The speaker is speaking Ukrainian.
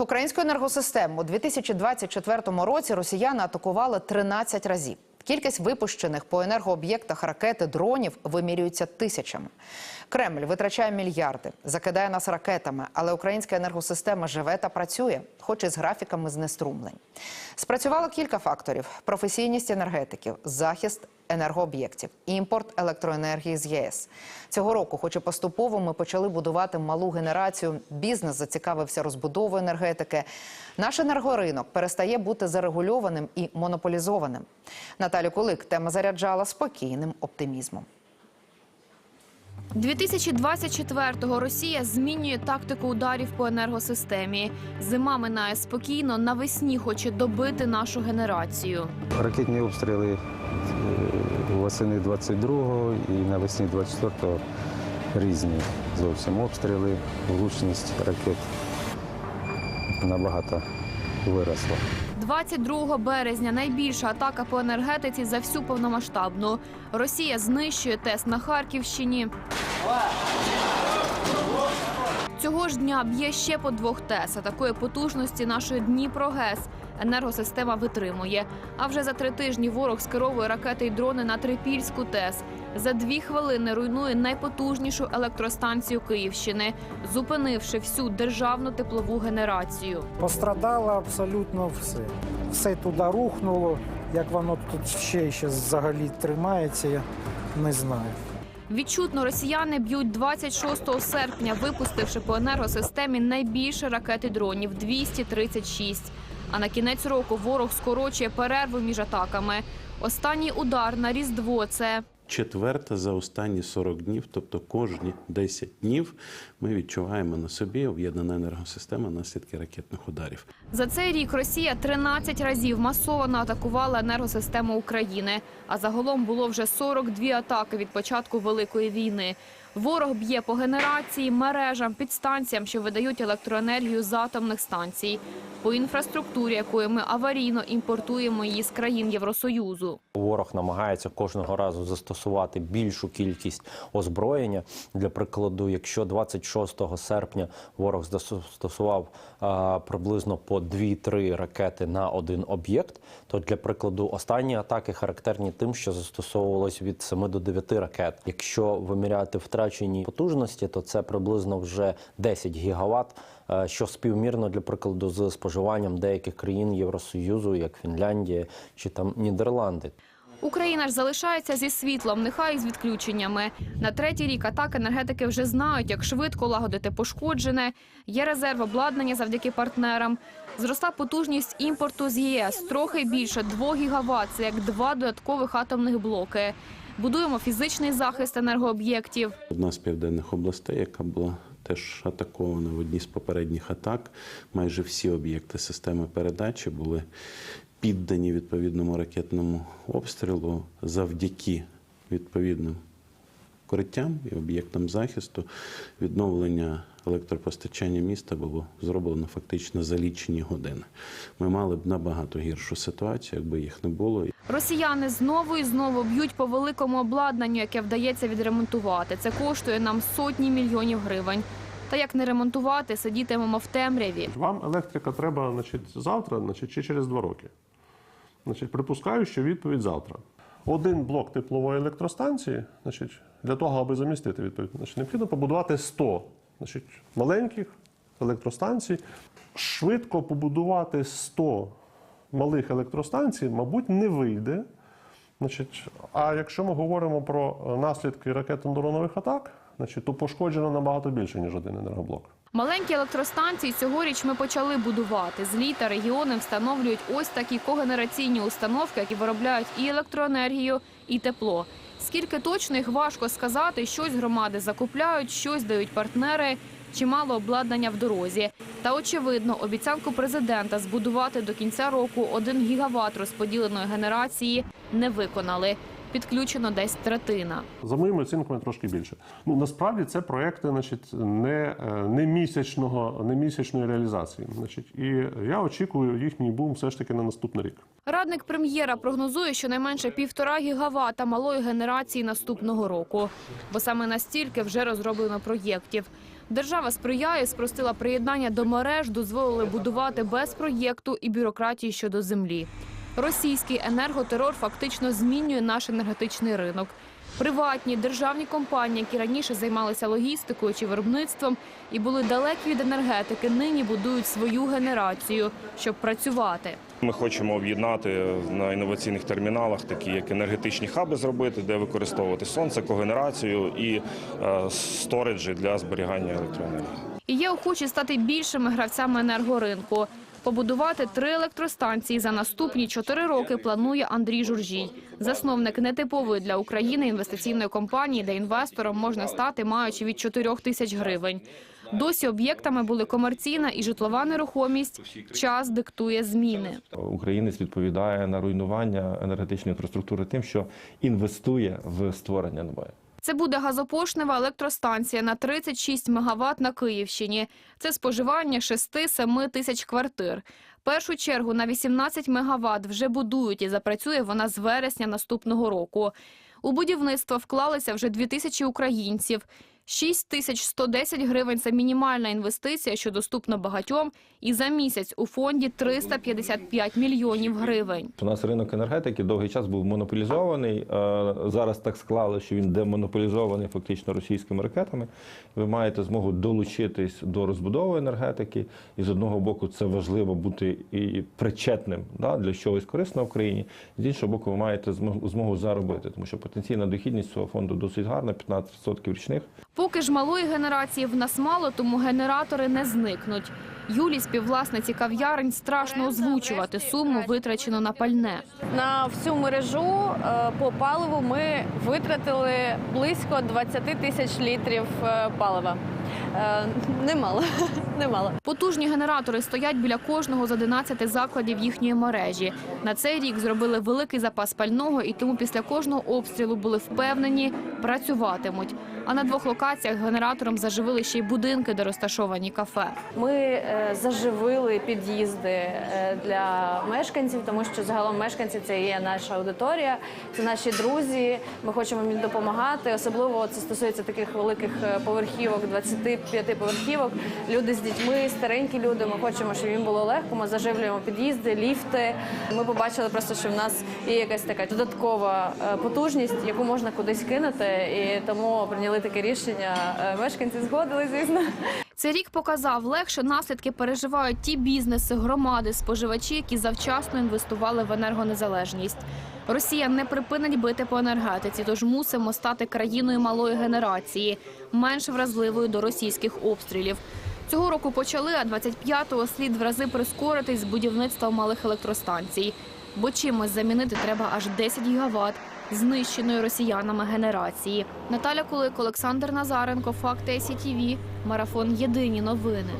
Українську енергосистему у 2024 році росіяни атакували 13 разів. Кількість випущених по енергооб'єктах ракети дронів вимірюється тисячами. Кремль витрачає мільярди, закидає нас ракетами, але українська енергосистема живе та працює, хоч і з графіками знеструмлень. Спрацювало кілька факторів: професійність енергетиків, захист енергооб'єктів, імпорт електроенергії з ЄС. Цього року, хоч і поступово, ми почали будувати малу генерацію. Бізнес зацікавився розбудовою енергетики. Наш енергоринок перестає бути зарегульованим і монополізованим. Наталю Кулик тема заряджала спокійним оптимізмом. 2024-го Росія змінює тактику ударів по енергосистемі. Зима минає спокійно, навесні хоче добити нашу генерацію. Ракетні обстріли е, восени 22-го і навесні 24-го різні зовсім обстріли, влучність ракет набагато виросла. 22 березня найбільша атака по енергетиці за всю повномасштабну. Росія знищує тест на Харківщині. Цього ж дня б'є ще по двох ТЕС. Такої потужності нашої Дніпро-ГЕС енергосистема витримує. А вже за три тижні ворог скеровує ракети й дрони на Трипільську ТЕС. За дві хвилини руйнує найпотужнішу електростанцію Київщини, зупинивши всю державну теплову генерацію. Пострадало абсолютно все. Все туди рухнуло. Як воно тут ще, ще взагалі тримається, я не знаю. Відчутно росіяни б'ють 26 серпня, випустивши по енергосистемі найбільше ракет і дронів 236. А на кінець року ворог скорочує перерву між атаками. Останній удар на різдво це четверта за останні 40 днів, тобто кожні 10 днів, ми відчуваємо на собі об'єднана енергосистема наслідки ракетних ударів. за цей рік. Росія 13 разів масово атакувала енергосистему України. А загалом було вже 42 атаки від початку великої війни. Ворог б'є по генерації, мережам, підстанціям, що видають електроенергію з атомних станцій, по інфраструктурі, якою ми аварійно імпортуємо її з країн Євросоюзу. Ворог намагається кожного разу застосувати більшу кількість озброєння. Для прикладу, якщо 26 серпня ворог застосував а, приблизно по 2-3 ракети на один об'єкт, то для прикладу останні атаки характерні тим, що застосовувалось від 7 до 9 ракет. Якщо виміряти втрачені потужності, то це приблизно вже 10 гігаватт, що співмірно для прикладу з споживанням деяких країн Євросоюзу, як Фінляндія чи там Нідерланди. Україна ж залишається зі світлом, нехай і з відключеннями. На третій рік атак енергетики вже знають, як швидко лагодити пошкоджене. Є резерв обладнання завдяки партнерам. Зросла потужність імпорту з ЄС трохи більше 2 гігаватт. Це як два додаткових атомних блоки. Будуємо фізичний захист енергооб'єктів. Одна з південних областей, яка була теж атакована в одній з попередніх атак, майже всі об'єкти системи передачі були піддані відповідному ракетному обстрілу завдяки відповідним укриттям і об'єктам захисту. Відновлення електропостачання міста було зроблено фактично за лічені години. Ми мали б набагато гіршу ситуацію, якби їх не було. Росіяни знову і знову б'ють по великому обладнанню, яке вдається відремонтувати. Це коштує нам сотні мільйонів гривень. Та як не ремонтувати, сидітимемо в темряві. Вам електрика треба значить, завтра значить, чи через два роки. Значить, припускаю, що відповідь завтра. Один блок теплової електростанції, значить, для того, аби замістити відповідь, значить, необхідно побудувати 100 значить, маленьких електростанцій. Швидко побудувати 100 малих електростанцій, мабуть, не вийде. Значить, а якщо ми говоримо про наслідки ракетно-дронових атак, значить, то пошкоджено набагато більше, ніж один енергоблок. Маленькі електростанції цьогоріч ми почали будувати. Злі та регіони встановлюють ось такі когенераційні установки, які виробляють і електроенергію, і тепло. Скільки точно їх важко сказати, щось громади закупляють, щось дають партнери, чимало обладнання в дорозі. Та очевидно, обіцянку президента збудувати до кінця року 1 гігават розподіленої генерації не виконали. Підключено десь третина. За моїми оцінками трошки більше. Ну насправді це проекти, значить, не, е, не місячного, не місячної реалізації. Значить, і я очікую їхній бум все ж таки на наступний рік. Радник прем'єра прогнозує щонайменше півтора гігавата малої генерації наступного року, бо саме настільки вже розроблено проєктів. Держава сприяє, спростила приєднання до мереж, дозволили будувати без проєкту і бюрократії щодо землі. Російський енерготерор фактично змінює наш енергетичний ринок. Приватні державні компанії, які раніше займалися логістикою чи виробництвом і були далекі від енергетики, нині будують свою генерацію, щоб працювати. Ми хочемо об'єднати на інноваційних терміналах, такі як енергетичні хаби, зробити, де використовувати сонце, когенерацію і е, сториджі для зберігання електроенергії. І є охочі стати більшими гравцями енергоринку. Побудувати три електростанції за наступні чотири роки планує Андрій Журжій, засновник нетипової для України інвестиційної компанії, де інвестором можна стати, маючи від 4 тисяч гривень. Досі об'єктами були комерційна і житлова нерухомість. Час диктує зміни. Українець відповідає на руйнування енергетичної інфраструктури тим, що інвестує в створення нової. Це буде газопошнева електростанція на 36 МВт на Київщині. Це споживання 6-7 тисяч квартир. Першу чергу на 18 МВт вже будують і запрацює вона з вересня наступного року. У будівництво вклалися вже 2 тисячі українців. 6110 гривень – це мінімальна інвестиція, що доступна багатьом, і за місяць у фонді 355 мільйонів гривень. У нас ринок енергетики довгий час був монополізований. Е, Зараз так склало, що він демонополізований фактично російськими ракетами. Ви маєте змогу долучитись до розбудови енергетики, і з одного боку це важливо бути і причетним да, для чогось корисного в країні. З іншого боку, ви маєте змогу заробити, тому що потенційна дохідність цього фонду досить гарна, 15% річних. Поки ж малої генерації в нас мало, тому генератори не зникнуть. Юлі, співвласниці кав'ярень, страшно озвучувати суму, витрачену на пальне. На всю мережу е, по паливу ми витратили близько 20 тисяч літрів е, палива. Е, Немало, немало. Потужні генератори стоять біля кожного з 11 закладів їхньої мережі. На цей рік зробили великий запас пального і тому після кожного обстрілу були впевнені, працюватимуть. А на двох локаціях генератором заживили ще й будинки, де розташовані кафе. Ми е, заживили під'їзди е, для мешканців, тому що загалом мешканці це є наша аудиторія, це наші друзі. Ми хочемо їм допомагати. Особливо це стосується таких великих е, поверхівок, 25 поверхівок. Люди з дітьми, старенькі люди. Ми хочемо, щоб їм було легко. Ми заживлюємо під'їзди, ліфти. Ми побачили просто, що в нас є якась така додаткова е, потужність, яку можна кудись кинути, і тому прийняли таке рішення. Е, Мешканці згодили, звісно. Цей рік показав, легше наслідки переживають ті бізнеси, громади, споживачі, які завчасно інвестували в енергонезалежність. Росія не припинить бити по енергетиці, тож мусимо стати країною малої генерації, менш вразливою до російських обстрілів. Цього року почали, а 25-го слід в рази прискоритись з будівництва малих електростанцій. Бо чимось замінити треба аж 10 гігават знищеної росіянами генерації. Наталя Кулик, Олександр Назаренко, Факти СІТВ, Марафон Єдині новини.